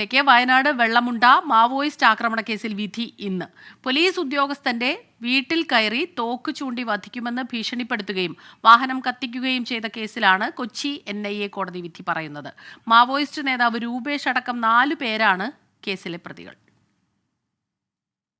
ക്ക് വയനാട് വെള്ളമുണ്ട മാവോയിസ്റ്റ് ആക്രമണ കേസിൽ വിധി ഇന്ന്. പോലീസ് ഉദ്യോഗസ്ഥന്റെ വീട്ടിൽ കയറി തോക്ക് ചൂണ്ടി വധിക്കുമെന്ന് ഭീഷണിപ്പെടുത്തുകയും വാഹനം കത്തിക്കുകയും ചെയ്ത കേസിലാണ് കൊച്ചി എൻ ഐ എ കോടതി വിധി പറയുന്നത്. മാവോയിസ്റ്റ് നേതാവ് രൂപേഷ് അടക്കം നാലു പേരാണ് കേസിലെ പ്രതികൾ.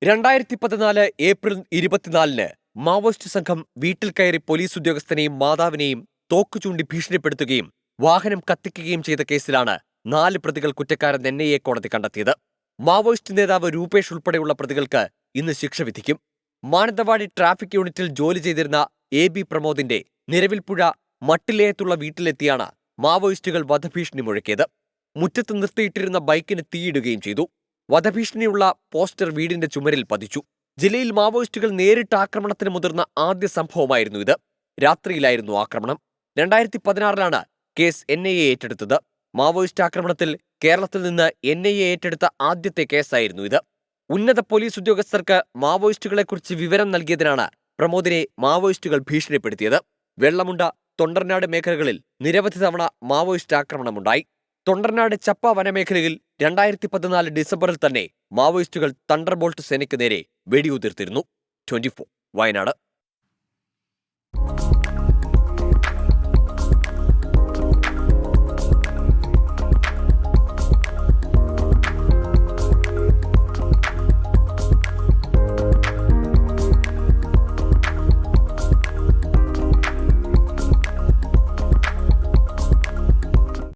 രണ്ടായിരത്തി പതിനാല് ഏപ്രിൽ ഇരുപത്തിനാലിന് മാവോയിസ്റ്റ് സംഘം വീട്ടിൽ കയറി പോലീസ് ഉദ്യോഗസ്ഥനെയും മാതാവിനെയും തോക്ക് ചൂണ്ടി ഭീഷണിപ്പെടുത്തുകയും വാഹനം കത്തിക്കുകയും ചെയ്ത കേസിലാണ് നാല് പ്രതികൾ കുറ്റക്കാരെന്ന് എൻ ഐ എ കോടതി കണ്ടെത്തിയത്. മാവോയിസ്റ്റ് നേതാവ് രൂപേഷ് ഉൾപ്പെടെയുള്ള പ്രതികൾക്ക് ഇന്ന് ശിക്ഷ വിധിക്കും. മാനന്തവാടി ട്രാഫിക് യൂണിറ്റിൽ ജോലി ചെയ്തിരുന്ന എ ബി പ്രമോദിന്റെ നിരവിൽപ്പുഴ മട്ടിലേയത്തുള്ള വീട്ടിലെത്തിയാണ് മാവോയിസ്റ്റുകൾ വധഭീഷണി മുഴക്കിയത്. മുറ്റത്ത് നിർത്തിയിട്ടിരുന്ന ബൈക്കിന് തീയിടുകയും ചെയ്തു. വധഭീഷണിയുള്ള പോസ്റ്റർ വീടിന്റെ ചുമരിൽ പതിച്ചു. ജില്ലയിൽ മാവോയിസ്റ്റുകൾ നേരിട്ട് ആക്രമണത്തിന് മുതിർന്ന ആദ്യ സംഭവമായിരുന്നു ഇത്. രാത്രിയിലായിരുന്നു ആക്രമണം. രണ്ടായിരത്തി പതിനാറിലാണ് കേസ് എൻ ഐ എ ഏറ്റെടുത്തത്. മാവോയിസ്റ്റ് ആക്രമണത്തിൽ കേരളത്തിൽ നിന്ന് എൻ ഐ എ ഏറ്റെടുത്ത ആദ്യത്തെ കേസായിരുന്നു ഇത്. ഉന്നത പോലീസ് ഉദ്യോഗസ്ഥർക്ക് മാവോയിസ്റ്റുകളെക്കുറിച്ച് വിവരം നൽകിയതിനാണ് പ്രമോദിനെ മാവോയിസ്റ്റുകൾ ഭീഷണിപ്പെടുത്തിയത്. വെള്ളമുണ്ട തൊണ്ടർനാട് മേഖലകളിൽ നിരവധി തവണ മാവോയിസ്റ്റ് ആക്രമണമുണ്ടായി. തൊണ്ടർനാട് ചപ്പ വനമേഖലയിൽ രണ്ടായിരത്തി പതിനാല് ഡിസംബറിൽ തന്നെ മാവോയിസ്റ്റുകൾ തണ്ടർബോൾട്ട് സേനയ്ക്ക് നേരെ വെടിയുതിർത്തിരുന്നു. ട്വന്റി വയനാട്